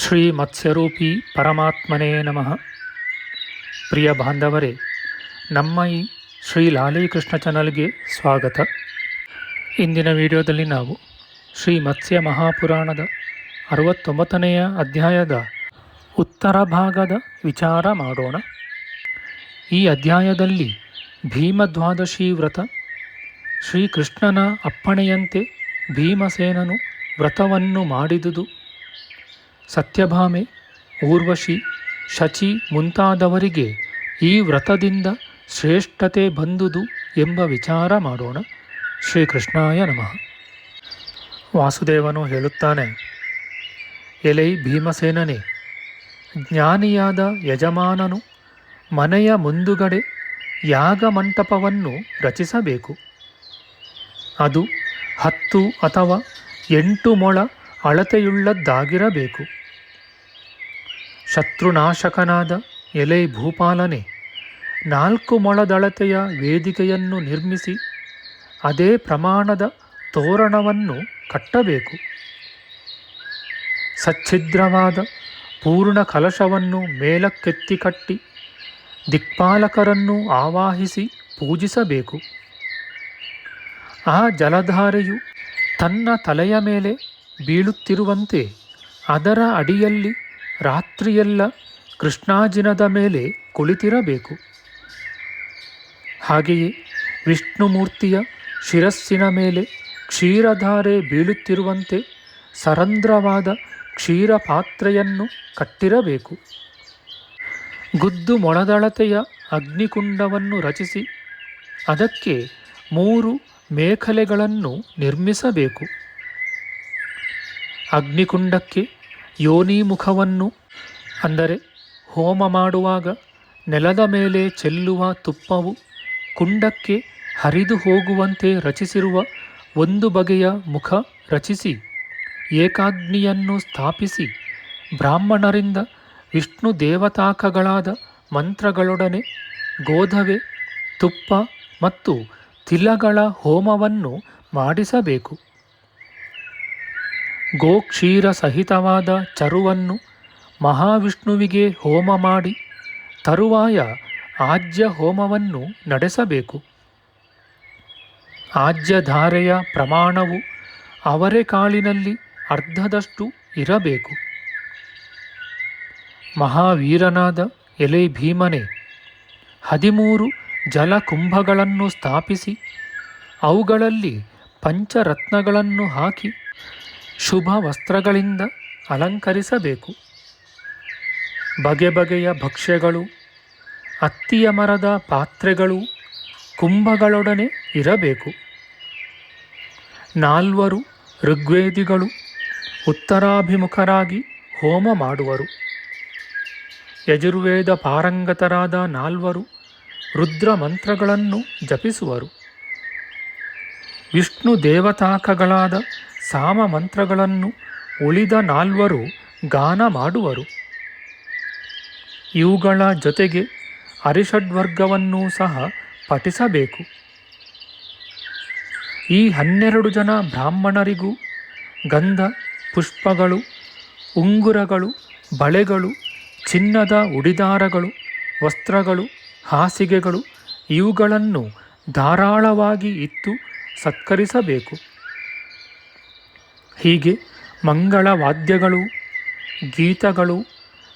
ಶ್ರೀ ಮತ್ಸ್ಯರೂಪಿ ಪರಮಾತ್ಮನೇ ನಮಃ. ಪ್ರಿಯ ಬಾಂಧವರೇ, ನಮ್ಮ ಈ ಶ್ರೀ ಲಾಲೀಕೃಷ್ಣ ಚಾನಲ್ಗೆ ಸ್ವಾಗತ. ಇಂದಿನ ವಿಡಿಯೋದಲ್ಲಿ ನಾವು ಶ್ರೀ ಮತ್ಸ್ಯ ಮಹಾಪುರಾಣದ ಅರವತ್ತೊಂಬತ್ತನೆಯ ಅಧ್ಯಾಯದ ಉತ್ತರ ಭಾಗದ ವಿಚಾರ ಮಾಡೋಣ. ಈ ಅಧ್ಯಾಯದಲ್ಲಿ ಭೀಮದ್ವಾದಶಿ ವ್ರತ, ಶ್ರೀಕೃಷ್ಣನ ಅಪ್ಪಣೆಯಂತೆ ಭೀಮಸೇನನು ವ್ರತವನ್ನು ಮಾಡಿದುದು. ಸತ್ಯಭಾಮೆ, ಊರ್ವಶಿ, ಶಚಿ ಮುಂತಾದವರಿಗೆ ಈ ವ್ರತದಿಂದ ಶ್ರೇಷ್ಠತೆ ಬಂದುದು ಎಂಬ ವಿಚಾರ ಮಾಡೋಣ. ಶ್ರೀಕೃಷ್ಣಾಯ ನಮಃ. ವಾಸುದೇವನು ಹೇಳುತ್ತಾನೆ, ಎಲೈ ಭೀಮಸೇನನೇ, ಜ್ಞಾನಿಯಾದ ಯಜಮಾನನು ಮನೆಯ ಮುಂದುಗಡೆ ಯಾಗ ಮಂಟಪವನ್ನು ರಚಿಸಬೇಕು. ಅದು ಹತ್ತು ಅಥವಾ ಎಂಟು ಮೊಳ ಅಳತೆಯುಳ್ಳದ್ದಾಗಿರಬೇಕು. ಶತ್ರುನಾಶಕನಾದ ಎಲೆ ಭೂಪಾಲನೆ, ನಾಲ್ಕು ಮೊಳದಳತೆಯ ವೇದಿಕೆಯನ್ನು ನಿರ್ಮಿಸಿ ಅದೇ ಪ್ರಮಾಣದ ತೋರಣವನ್ನು ಕಟ್ಟಬೇಕು. ಸಚ್ಛಿದ್ರವಾದ ಪೂರ್ಣ ಕಲಶವನ್ನು ಮೇಲಕ್ಕೆತ್ತಿ ಕಟ್ಟಿ ದಿಕ್ಪಾಲಕರನ್ನು ಆವಾಹಿಸಿ ಪೂಜಿಸಬೇಕು. ಆ ಜಲಧಾರೆಯು ತನ್ನ ತಲೆಯ ಮೇಲೆ ಬೀಳುತ್ತಿರುವಂತೆ ಅದರ ಅಡಿಯಲ್ಲಿ ರಾತ್ರಿಯೆಲ್ಲ ಕೃಷ್ಣಾಜಿನದ ಮೇಲೆ ಕುಳಿತಿರಬೇಕು. ಹಾಗೆಯೇ ವಿಷ್ಣುಮೂರ್ತಿಯ ಶಿರಸ್ಸಿನ ಮೇಲೆ ಕ್ಷೀರಧಾರೆ ಬೀಳುತ್ತಿರುವಂತೆ ಸರಂಧ್ರವಾದ ಕ್ಷೀರ ಪಾತ್ರೆಯನ್ನು ಕಟ್ಟಿರಬೇಕು. ಗುದ್ದು ಮೊಳದಳತೆಯ ಅಗ್ನಿಕುಂಡವನ್ನು ರಚಿಸಿ ಅದಕ್ಕೆ ಮೂರು ಮೇಖಲೆಗಳನ್ನು ನಿರ್ಮಿಸಬೇಕು. ಅಗ್ನಿಕುಂಡಕ್ಕೆ ಯೋನಿಮುಖವನ್ನು ಅಂದರೆ ಹೋಮ ಮಾಡುವಾಗ ನೆಲದ ಮೇಲೆ ಚೆಲ್ಲುವ ತುಪ್ಪವು ಕುಂಡಕ್ಕೆ ಹರಿದು ಹೋಗುವಂತೆ ರಚಿಸಿರುವ ಒಂದು ಬಗೆಯ ಮುಖ ರಚಿಸಿ, ಏಕಾಗ್ನಿಯನ್ನು ಸ್ಥಾಪಿಸಿ, ಬ್ರಾಹ್ಮಣರಿಂದ ವಿಷ್ಣು ದೇವತಾಕಗಳಾದ ಮಂತ್ರಗಳೊಡನೆ ಗೋಧವೆ, ತುಪ್ಪ ಮತ್ತು ತಿಲಗಳ ಹೋಮವನ್ನು ಮಾಡಿಸಬೇಕು. ಗೋಕ್ಷೀರ ಸಹಿತವಾದ ಚರುವನ್ನು ಮಹಾವಿಷ್ಣುವಿಗೆ ಹೋಮ ಮಾಡಿ ತರುವಾಯ ಆಜ್ಯ ಹೋಮವನ್ನು ನಡೆಸಬೇಕು. ಆಜ್ಯಧಾರೆಯ ಪ್ರಮಾಣವು ಅವರೆಕಾಳಿನಲ್ಲಿ ಅರ್ಧದಷ್ಟು ಇರಬೇಕು. ಮಹಾವೀರನಾದ ಎಲೆ ಭೀಮನೆ, ಹದಿಮೂರು ಜಲಕುಂಭಗಳನ್ನು ಸ್ಥಾಪಿಸಿ ಅವುಗಳಲ್ಲಿ ಪಂಚರತ್ನಗಳನ್ನು ಹಾಕಿ ಶುಭ ವಸ್ತ್ರಗಳಿಂದ ಅಲಂಕರಿಸಬೇಕು. ಬಗೆ ಬಗೆಯ ಭಕ್ಷ್ಯಗಳು, ಅತ್ತಿಯ ಮರದ ಪಾತ್ರೆಗಳು, ಕುಂಭಗಳೊಡನೆ ಇರಬೇಕು. ನಾಲ್ವರು ಋಗ್ವೇದಿಗಳು ಉತ್ತರಾಭಿಮುಖರಾಗಿ ಹೋಮ ಮಾಡುವರು. ಯಜುರ್ವೇದ ಪಾರಂಗತರಾದ ನಾಲ್ವರು ರುದ್ರ ಮಂತ್ರಗಳನ್ನು ಜಪಿಸುವರು. ವಿಷ್ಣು ದೇವತಾಕಗಳಾದ ಸಾಮ ಮಂತ್ರಗಳನ್ನು ಉಳಿದ ನಾಲ್ವರು ಗಾನ ಮಾಡುವರು. ಇವುಗಳ ಜೊತೆಗೆ ಅರಿಷಡ್ವರ್ಗವನ್ನೂ ಸಹ ಪಠಿಸಬೇಕು. ಈ ಹನ್ನೆರಡು ಜನ ಬ್ರಾಹ್ಮಣರಿಗೂ ಗಂಧ, ಪುಷ್ಪಗಳು, ಉಂಗುರಗಳು, ಬಳೆಗಳು, ಚಿನ್ನದ ಉಡಿದಾರಗಳು, ವಸ್ತ್ರಗಳು, ಹಾಸಿಗೆಗಳು ಇವುಗಳನ್ನು ಧಾರಾಳವಾಗಿ ಇತ್ತು ಸತ್ಕರಿಸಬೇಕು. ಹೀಗೆ ಮಂಗಳ ವಾದ್ಯಗಳು, ಗೀತಗಳು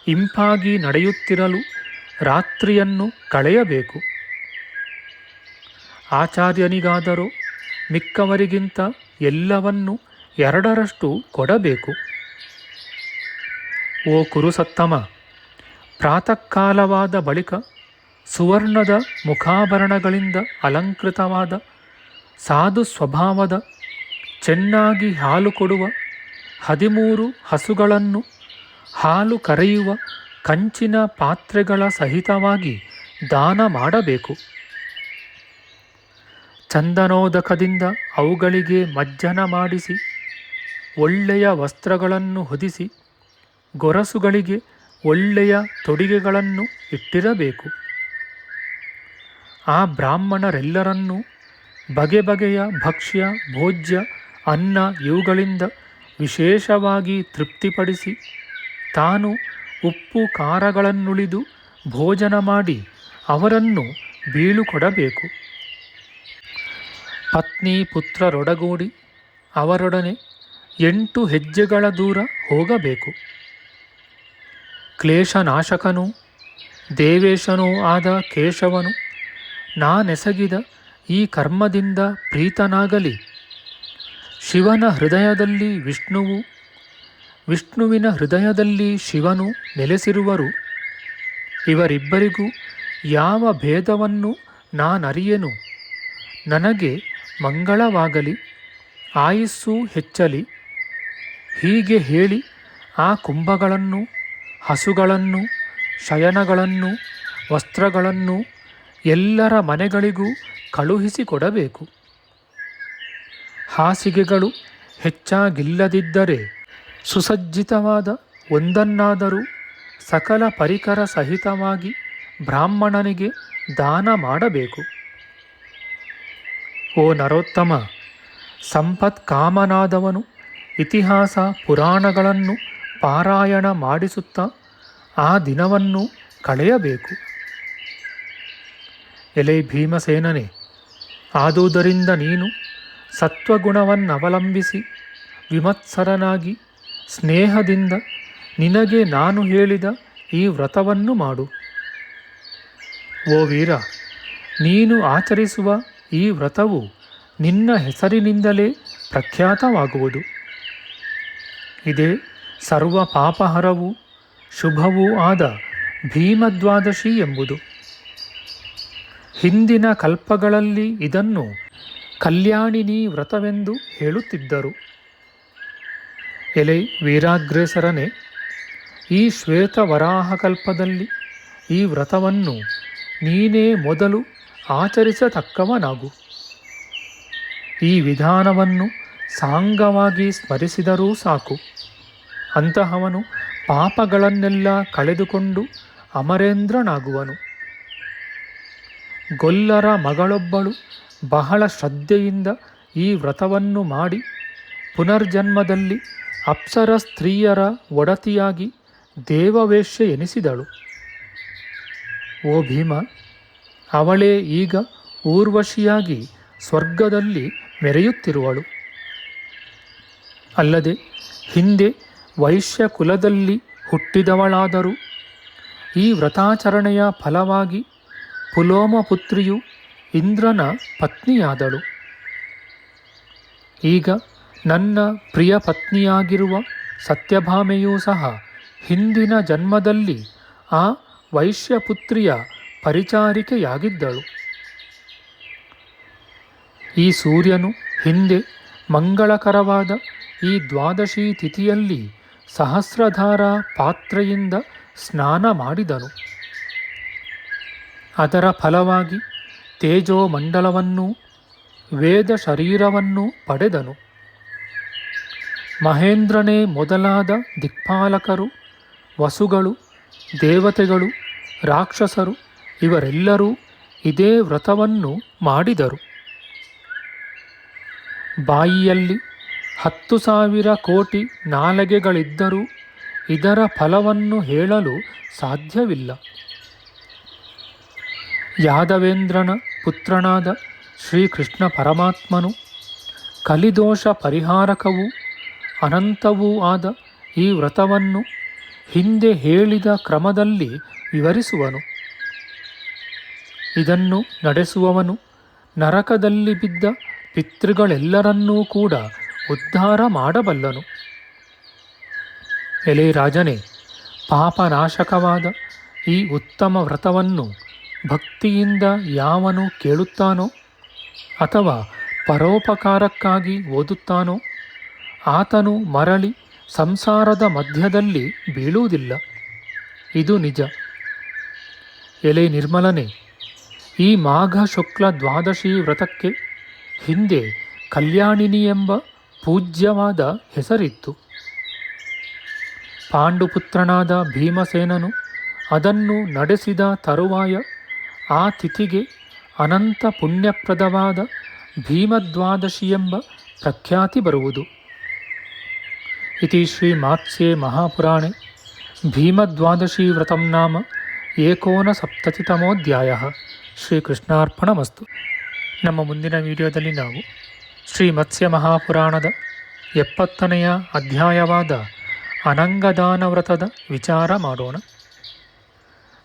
ಇಂಪಾಗಿ ನಡೆಯುತ್ತಿರಲು ರಾತ್ರಿಯನ್ನು ಕಳೆಯಬೇಕು. ಆಚಾರ್ಯನಿಗಾದರೂ ಮಿಕ್ಕವರಿಗಿಂತ ಎಲ್ಲವನ್ನು ಎರಡರಷ್ಟು ಕೊಡಬೇಕು. ಓ ಕುರುಸತ್ತಮ, ಪ್ರಾತಃಕಾಲವಾದ ಬಳಿಕ ಸುವರ್ಣದ ಮುಖಾಭರಣಗಳಿಂದ ಅಲಂಕೃತವಾದ ಸಾಧು ಸ್ವಭಾವದ ಚೆನ್ನಾಗಿ ಹಾಲು ಕೊಡುವ, ಹದಿಮೂರು ಹಸುಗಳನ್ನು ಹಾಲು ಕರೆಯುವ ಕಂಚಿನ ಪಾತ್ರೆಗಳ ಸಹಿತವಾಗಿ ದಾನ ಮಾಡಬೇಕು. ಚಂದನೋದಕದಿಂದ ಅವುಗಳಿಗೆ ಮಜ್ಜನ ಮಾಡಿಸಿ, ಒಳ್ಳೆಯ ವಸ್ತ್ರಗಳನ್ನು ಹೊದಿಸಿ, ಗೊರಸುಗಳಿಗೆ ಒಳ್ಳೆಯ ತೊಡಿಗೆಗಳನ್ನು ಇಟ್ಟಿರಬೇಕು. ಆ ಬ್ರಾಹ್ಮಣರೆಲ್ಲರನ್ನೂ ಬಗೆ ಬಗೆಯ ಭಕ್ಷ್ಯ, ಭೋಜ್ಯ ಅನ್ನ ಇವುಗಳಿಂದ ವಿಶೇಷವಾಗಿ ತೃಪ್ತಿಪಡಿಸಿ ತಾನು ಉಪ್ಪು ಖಾರಗಳನ್ನುಳಿದು ಭೋಜನ ಮಾಡಿ ಅವರನ್ನು ಬೀಳುಕೊಡಬೇಕು ಪತ್ನಿ ಪುತ್ರರೊಡಗೂಡಿ ಅವರೊಡನೆ ಎಂಟು ಹೆಜ್ಜೆಗಳ ದೂರ ಹೋಗಬೇಕು. ಕ್ಲೇಶನಾಶಕನೂ ದೇವೇಶನೂ ಆದ ಕೇಶವನು ನಾನೆಸಗಿದ ಈ ಕರ್ಮದಿಂದ ಪ್ರೀತನಾಗಲಿ. ಶಿವನ ಹೃದಯದಲ್ಲಿ ವಿಷ್ಣುವು, ವಿಷ್ಣುವಿನ ಹೃದಯದಲ್ಲಿ ಶಿವನು ನೆಲೆಸಿರುವರು. ಇವರಿಬ್ಬರಿಗೂ ಯಾವ ಭೇದವನ್ನು ನಾನರಿಯೆನು? ನನಗೆ ಮಂಗಳವಾಗಲಿ, ಆಯುಸ್ಸು ಹೆಚ್ಚಲಿ. ಹೀಗೆ ಹೇಳಿ ಆ ಕುಂಭಗಳನ್ನು, ಹಸುಗಳನ್ನು, ಶಯನಗಳನ್ನು, ವಸ್ತ್ರಗಳನ್ನು ಎಲ್ಲರ ಮನೆಗಳಿಗೂ ಕಳುಹಿಸಿಕೊಡಬೇಕು. ಹಾಸಿಗೆಗಳು ಹೆಚ್ಚಾಗಿಲ್ಲದಿದ್ದರೆ ಸುಸಜ್ಜಿತವಾದ ಒಂದನ್ನಾದರೂ ಸಕಲ ಪರಿಕರ ಸಹಿತವಾಗಿ ಬ್ರಾಹ್ಮಣನಿಗೆ ದಾನ ಮಾಡಬೇಕು. ಓ ನರೋತ್ತಮ ಸಂಪತ್ ಕಾಮನಾದವನು ಇತಿಹಾಸ ಪುರಾಣಗಳನ್ನು ಪಾರಾಯಣ ಮಾಡಿಸುತ್ತಾ ಆ ದಿನವನ್ನು ಕಳೆಯಬೇಕು. ಎಲೆ ಭೀಮಸೇನನೆ, ಆದುದರಿಂದ ನೀನು ಸತ್ವಗುಣವನ್ನವಲಂಬಿಸಿ ವಿಮತ್ಸರನಾಗಿ ಸ್ನೇಹದಿಂದ ನಿನಗೆ ನಾನು ಹೇಳಿದ ಈ ವ್ರತವನ್ನು ಮಾಡು. ಓ ವೀರ, ನೀನು ಆಚರಿಸುವ ಈ ವ್ರತವು ನಿನ್ನ ಹೆಸರಿನಿಂದಲೇ ಪ್ರಖ್ಯಾತವಾಗುವುದು. ಇದೇ ಸರ್ವ ಪಾಪಹರವೂ ಶುಭವೂ ಆದ ಭೀಮದ್ವಾದಶಿ ಎಂಬುದು. ಹಿಂದಿನ ಕಲ್ಪಗಳಲ್ಲಿ ಇದನ್ನು ಕಲ್ಯಾಣಿನಿ ವ್ರತವೆಂದು ಹೇಳುತ್ತಿದ್ದರು. ಎಲೆ ವೀರಾಗ್ರೇಸರನೇ, ಈ ಶ್ವೇತ ವರಾಹ ಕಲ್ಪದಲ್ಲಿ ಈ ವ್ರತವನ್ನು ನೀನೇ ಮೊದಲು ಆಚರಿಸತಕ್ಕವನಾಗು. ಈ ವಿಧಾನವನ್ನು ಸಾಂಗವಾಗಿ ಸ್ಮರಿಸಿದರೂ ಸಾಕು. ಅಂತಹವನು ಪಾಪಗಳನ್ನೆಲ್ಲ ಕಳೆದುಕೊಂಡು ಅಮರೇಂದ್ರನಾಗುವನು. ಗೊಲ್ಲರ ಮಗಳೊಬ್ಬಳು ಬಹಳ ಶ್ರದ್ಧೆಯಿಂದ ಈ ವ್ರತವನ್ನು ಮಾಡಿ ಪುನರ್ಜನ್ಮದಲ್ಲಿ ಅಪ್ಸರ ಸ್ತ್ರೀಯರ ಒಡತಿಯಾಗಿ ದೇವವೇಶ್ಯ ಎನಿಸಿದಳು. ಓ ಭೀಮ, ಅವಳೇ ಈಗ ಊರ್ವಶಿಯಾಗಿ ಸ್ವರ್ಗದಲ್ಲಿ ಮೆರೆಯುತ್ತಿರುವಳು. ಅಲ್ಲದೆ ಹಿಂದೆ ವೈಶ್ಯ ಕುಲದಲ್ಲಿ ಹುಟ್ಟಿದವಳಾದರೂ ಈ ವ್ರತಾಚರಣೆಯ ಫಲವಾಗಿ ಪುಲೋಮ ಪುತ್ರಿಯು ಇಂದ್ರನ ಪತ್ನಿಯಾದಳು. ಈಗ ನನ್ನ ಪ್ರಿಯ ಪತ್ನಿಯಾಗಿರುವ ಸತ್ಯಭಾಮೆಯೂ ಸಹ ಹಿಂದಿನ ಜನ್ಮದಲ್ಲಿ ಆ ವೈಶ್ಯಪುತ್ರಿಯ ಪರಿಚಾರಿಕೆಯಾಗಿದ್ದಳು. ಈ ಸೂರ್ಯನು ಹಿಂದೆ ಮಂಗಳಕರವಾದ ಈ ದ್ವಾದಶಿ ತಿಥಿಯಲ್ಲಿ ಸಹಸ್ರಧಾರ ಪಾತ್ರೆಯಿಂದ ಸ್ನಾನ ಮಾಡಿದನು. ಅದರ ಫಲವಾಗಿ ತೇಜೋಮಂಡಲವನ್ನೂ ವೇದ ಶರೀರವನ್ನು ಪಡೆದನು. ಮಹೇಂದ್ರನೇ ಮೊದಲಾದ ದಿಕ್ಪಾಲಕರು, ವಸುಗಳು, ದೇವತೆಗಳು, ರಾಕ್ಷಸರು ಇವರೆಲ್ಲರೂ ಇದೇ ವ್ರತವನ್ನು ಮಾಡಿದರು. ಬಾಯಿಯಲ್ಲಿ ಹತ್ತು ಸಾವಿರ ಕೋಟಿ ನಾಲಗೆಗಳಿದ್ದರೂ ಇದರ ಫಲವನ್ನು ಹೇಳಲು ಸಾಧ್ಯವಿಲ್ಲ. ಯಾದವೇಂದ್ರನ ಪುತ್ರನಾದ ಶ್ರೀಕೃಷ್ಣ ಪರಮಾತ್ಮನು ಕಲಿದೋಷ ಪರಿಹಾರಕವೂ ಅನಂತವೂ ಆದ ಈ ವ್ರತವನ್ನು ಹಿಂದೆ ಹೇಳಿದ ಕ್ರಮದಲ್ಲಿ ವಿವರಿಸುವನು. ಇದನ್ನು ನಡೆಸುವವನು ನರಕದಲ್ಲಿ ಬಿದ್ದ ಪಿತೃಗಳೆಲ್ಲರನ್ನೂ ಕೂಡ ಉದ್ಧಾರ ಮಾಡಬಲ್ಲನು. ಎಲೆ ರಾಜನೇ, ಪಾಪನಾಶಕವಾದ ಈ ಉತ್ತಮ ವ್ರತವನ್ನು ಭಕ್ತಿಯಿಂದ ಯಾವನು ಕೇಳುತ್ತಾನೋ ಅಥವಾ ಪರೋಪಕಾರಕ್ಕಾಗಿ ಓದುತ್ತಾನೋ ಆತನು ಮರಳಿ ಸಂಸಾರದ ಮಧ್ಯದಲ್ಲಿ ಬೀಳುವುದಿಲ್ಲ. ಇದು ನಿಜ. ಎಲೆ ನಿರ್ಮಲನೆ, ಈ ಮಾಘ ಶುಕ್ಲ ದ್ವಾದಶಿ ವ್ರತಕ್ಕೆ ಹಿಂದೆ ಕಲ್ಯಾಣಿನಿ ಎಂಬ ಪೂಜ್ಯವಾದ ಹೆಸರಿತ್ತು. ಪಾಂಡುಪುತ್ರನಾದ ಭೀಮಸೇನನು ಅದನ್ನು ನಡೆಸಿದ ತರುವಾಯ ಆ ತಿಥಿಗೆ ಅನಂತ ಪುಣ್ಯಪ್ರದವಾದ ಭೀಮದ್ವಾದಶಿ ಎಂಬ ಪ್ರಖ್ಯಾತಿ ಬರುವುದು. ಇತಿ ಶ್ರೀ ಮಾತ್ಸ್ಯೆ ಮಹಾಪುರಾಣೆ ಭೀಮದ್ವಾದಶಿ ವ್ರತಂ ನಾಮ ಏಕೋನಸಪ್ತತಿತಮೋಧ್ಯಾಯ ಶ್ರೀಕೃಷ್ಣಾರ್ಪಣಮಸ್ತು. ನಮ್ಮ ಮುಂದಿನ ವಿಡಿಯೋದಲ್ಲಿ ನಾವು ಶ್ರೀ ಮತ್ಸ್ಯ ಮಹಾಪುರಾಣದ ಎಪ್ಪತ್ತನೆಯ ಅಧ್ಯಾಯವಾದ ಅನಂಗದಾನ ವ್ರತದ ವಿಚಾರ ಮಾಡೋಣ.